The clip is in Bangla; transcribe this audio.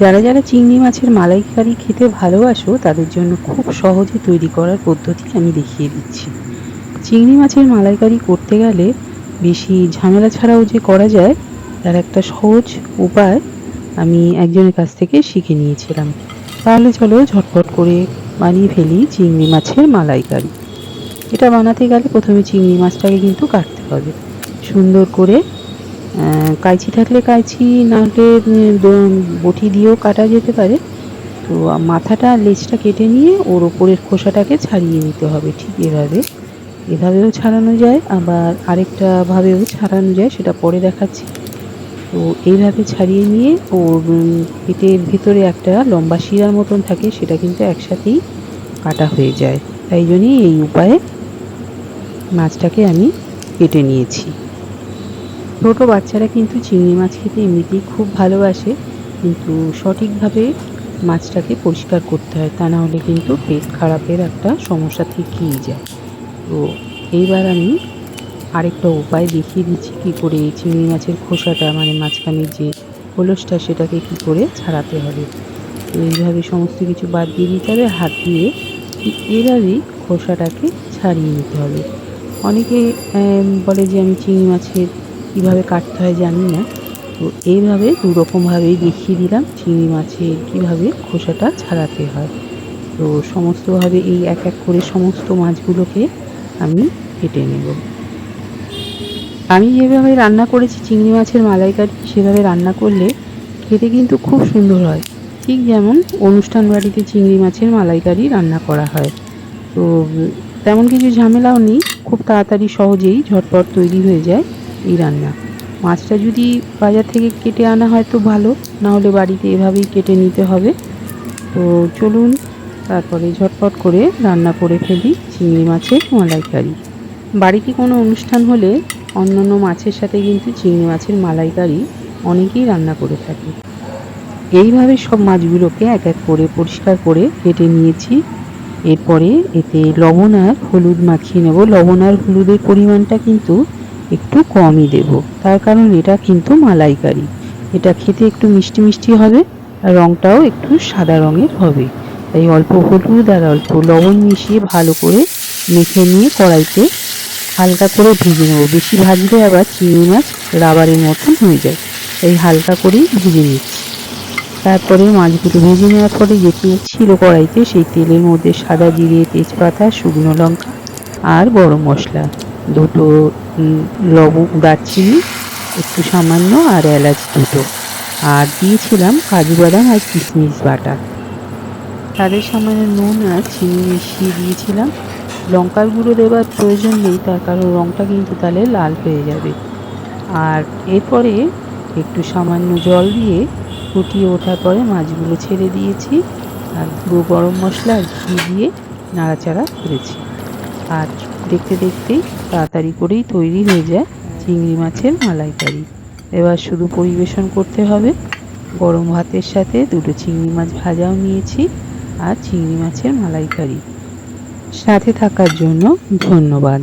যারা যারা চিংড়ি মাছের মালাইকারি খেতে ভালোবাসো, তাদের জন্য খুব সহজে তৈরি করার পদ্ধতি আমি দেখিয়ে দিচ্ছি। চিংড়ি মাছের মালাইকারি করতে গেলে বেশি ঝামেলা ছাড়াও যে করা যায়, তার একটা সহজ উপায় আমি একজনের কাছ থেকে শিখে নিয়েছিলাম। তাহলে চলো ঝটপট করে বানিয়ে ফেলি চিংড়ি মাছের মালাইকারি। এটা বানাতে গেলে প্রথমে চিংড়ি মাছটাকে কিন্তু কাটতে হবে। সুন্দর করে কাঁচি থাকলে কাঁচি, না হলে বটি দিয়েও কাটা যেতে পারে। তো মাথাটা, লেজটা কেটে নিয়ে ওর ওপরের খোসাটাকে ছাড়িয়ে নিতে হবে, ঠিক এভাবে। এভাবেও ছাড়ানো যায়, আবার আরেকটা ভাবেও ছাড়ানো যায়, সেটা পরে দেখাচ্ছি। তো এইভাবে ছাড়িয়ে নিয়ে ওর পেটের ভিতরে একটা লম্বা শিরার মতন থাকে, সেটা কিন্তু একসাথেই কাটা হয়ে যায়। তাই জন্যই এই উপায়ে মাছটাকে আমি কেটে নিয়েছি। ছোট বাচ্চারা কিন্তু চিংড়ি মাছ খেতে এমনিতেই খুব ভালোবাসে, কিন্তু সঠিকভাবে মাছটাকে পরিষ্কার করতে হয়, তা না হলে কিন্তু পেট খারাপের একটা সমস্যা থেকেই যায়। তো এইবার আমি আরেকটা উপায় দেখিয়ে দিচ্ছি, কী করে এই চিংড়ি মাছের খোসাটা মানে মাঝখানের যে খোলসটা সেটাকে কী করে ছাড়াতে হবে। তো এইভাবে সমস্ত কিছু বাদ দিয়ে দিতে হবে, হাত দিয়ে ঠিক এইভাবেই খোসাটাকে ছাড়িয়ে নিতে হবে। অনেকে বলে যে আমি চিংড়ি মাছের কীভাবে কাটতে হয় জানি না। তো এইভাবে দু রকমভাবেই দেখিয়ে দিলাম চিংড়ি মাছের কীভাবে খোসাটা ছাড়াতে হয়। তো সমস্তভাবে এই এক এক করে সমস্ত মাছগুলোকে আমি কেটে নেব। আমি যেভাবে রান্না করেছি চিংড়ি মাছের মালাইকারি সেভাবে রান্না করলে খেতে কিন্তু খুব সুন্দর হয়। ঠিক যেমন অনুষ্ঠান বাড়িতে চিংড়ি মাছের মালাইকারি রান্না করা হয়। তো তেমন কিছু ঝামেলাও নেই, খুব তাড়াতাড়ি সহজেই ঝটপট তৈরি হয়ে যায়। এই রান্না। মাছটা যদি বাজার থেকে কেটে আনা হয় তো ভালো না হলে বাড়িতে এভাবেই কেটে নিতে হবে। তো চলুন, তারপরে ঝটপট করে রান্না করে ফেলি চিংড়ি মাছের মালাইকারি বাড়িতে কোনো অনুষ্ঠান হলে অন্যান্য মাছের সাথে কিন্তু চিংড়ি মাছের মালাইকারি অনেকেই রান্না করে থাকে। এইভাবে সব মাছগুলোকে এক এক করে পরিষ্কার করে কেটে নিয়েছি। এরপরে এতে লবণ আর হলুদ মাখিয়ে নেব। লবণ আর হলুদের পরিমাণটা কিন্তু একটু কমই দেব। তার কারণ এটা কিন্তু মালাইকারি। এটা খেতে একটু মিষ্টি মিষ্টি হবে আর রঙটাও একটু সাদা রঙের হবে। তাই অল্প হলুদ আর অল্প লবণ মিশিয়ে ভালো করে মেখে নিয়ে কড়াইতে হালকা করে ভেজে নেব। বেশি ভাজলে আবার চিংড়ি মাছ রাবারের মতন হয়ে যায়। তাই হালকা করেই ভেজে নিচ্ছি। তারপরে মাছগুলো ভেজে নেওয়ার পরে যে তেল ছিল কড়াইতে, সেই তেলের মধ্যে সাদা জিরে, তেজপাতা, শুকনো লঙ্কা আর গরম মশলা। দুটো লবঙ্গ দারচিনি, একটু সামান্য আর এলাচ দুটো। আর দিয়েছিলাম কাজু বাদাম আর কিশমিশ বাটা। তাদের সামান্য নুন আর চিনি মিশিয়ে দিয়েছিলাম। লঙ্কার গুঁড়ো দেওয়ার প্রয়োজন নেই, তার কারণ রঙটা কিন্তু তাহলে লাল হয়ে যাবে। আর এরপরে একটু সামান্য জল দিয়ে ফুটিয়ে ওঠার পরে মাছগুলো ছেড়ে দিয়েছি। আর গুঁড়ো গরম মশলা ঘি দিয়ে নাড়াচাড়া করেছি। আর দেখতে দেখতেই তাড়াতাড়ি করেই তৈরি হয়ে যায় চিংড়ি মাছের মালাইকারি। এবার শুধু পরিবেশন করতে হবে। গরম ভাতের সাথে দুটো চিংড়ি মাছ ভাজাও নিয়েছি আর চিংড়ি মাছের মালাইকারি। সাথে থাকার জন্য ধন্যবাদ।